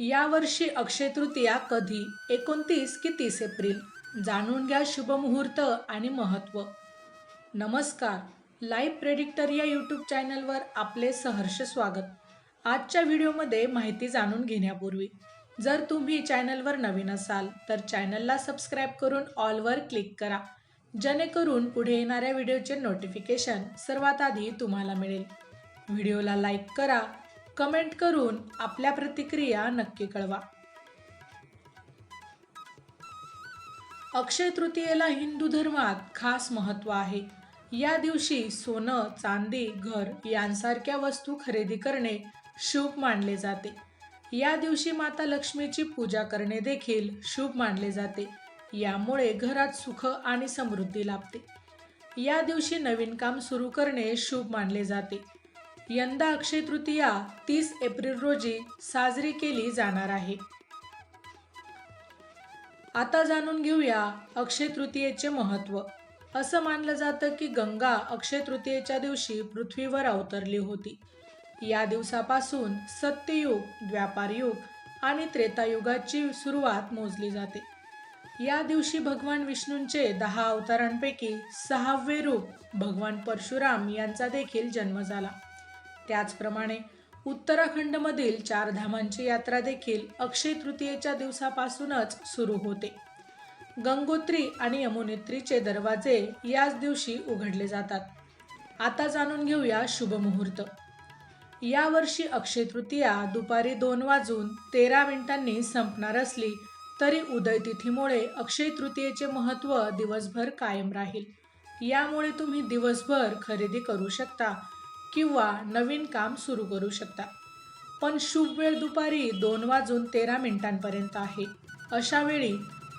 यावर्षी अक्षय तृतीया कधी? एकोणतीस की तीस एप्रिल? जाणून घ्या शुभमुहूर्त आणि महत्त्व. नमस्कार. लाईव्ह प्रेडिक्टर या यूट्यूब चॅनलवर आपले सहर्ष स्वागत. आजच्या व्हिडिओमध्ये माहिती जाणून घेण्यापूर्वी जर तुम्ही चॅनलवर नवीन असाल तर चॅनलला सबस्क्राईब करून ऑलवर क्लिक करा. जेणेकरून पुढे येणाऱ्या व्हिडिओचे नोटिफिकेशन सर्वात आधी तुम्हाला मिळेल. व्हिडिओला लाईक करा कमेंट करून आपल्या प्रतिक्रिया नक्की कळवा. अक्षय तृतीयेला हिंदू धर्मात खास महत्त्व आहे. या दिवशी सोनं चांदी घर यांसारख्या वस्तू खरेदी करणे शुभ मानले जाते. या दिवशी माता लक्ष्मीची पूजा करणे देखील शुभ मानले जाते. यामुळे घरात सुख आणि समृद्धी लाभते. या दिवशी नवीन काम सुरू करणे शुभ मानले जाते. यंदा अक्षय तृतीया तीस एप्रिल रोजी साजरी केली जाणार आहे. आता जाणून घेऊया अक्षय तृतीयेचे महत्त्व. असं मानलं जातं की गंगा अक्षय तृतीयेच्या दिवशी पृथ्वीवर अवतरली होती. या दिवसापासून सत्ययुग द्व्यापारयुग आणि त्रेतायुगाची सुरुवात मोजली जाते. या दिवशी भगवान विष्णूंचे दहा अवतारांपैकी सहावे रूप भगवान परशुराम यांचा देखील जन्म झाला. त्याचप्रमाणे उत्तराखंडमधील चार धामांची यात्रा देखील अक्षय तृतीयेच्या दिवसापासूनच सुरू होते. गंगोत्री आणि यमुनेत्रीचे दरवाजे याच दिवशी उघडले जातात. आता जाणून घेऊया शुभमुहूर्त यावर्षी अक्षय तृतीया दुपारी दोन वाजून तेरा मिनिटांनी संपणार असली तरी उदय तिथीमुळे अक्षय तृतीयेचे महत्त्व दिवसभर कायम राहील. यामुळे तुम्ही दिवसभर खरेदी करू शकता किंवा नवीन काम सुरू करू शकता. पण शुभ वेळ दुपारी दोन वाजून तेरा मिनिटांपर्यंत आहे. अशा वेळी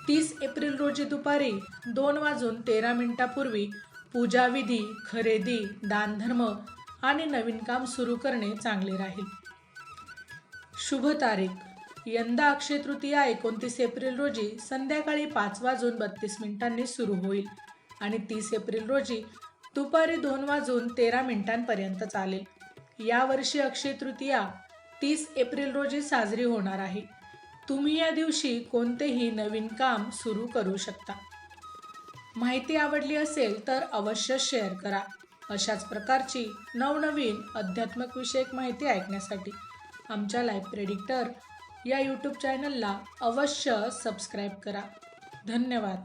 तीस एप्रिल रोजी दुपारी दोन वाजून तेरा मिनिटापूर्वी पूजाविधी खरेदी दानधर्म आणि नवीन काम सुरू करणे चांगले राहील. शुभ तारीख. यंदा अक्षय तृतीया एकोणतीस एप्रिल रोजी संध्याकाळी पाच वाजून बत्तीस मिनिटांनी सुरू होईल आणि तीस एप्रिल रोजी दुपारी दोन वाजून तेरा मिनिटांपर्यंत चालेल. यावर्षी अक्षय तृतीया तीस एप्रिल रोजी साजरी होणार आहे. तुम्ही या दिवशी कोणतेही नवीन काम सुरू करू शकता. माहिती आवडली असेल तर अवश्य शेअर करा. अशाच प्रकारची नवनवीन अध्यात्मक विषयक माहिती ऐकण्यासाठी आमच्या लाईफ प्रेडिक्टर या यूट्यूब चॅनलला अवश्य सबस्क्राईब करा. धन्यवाद.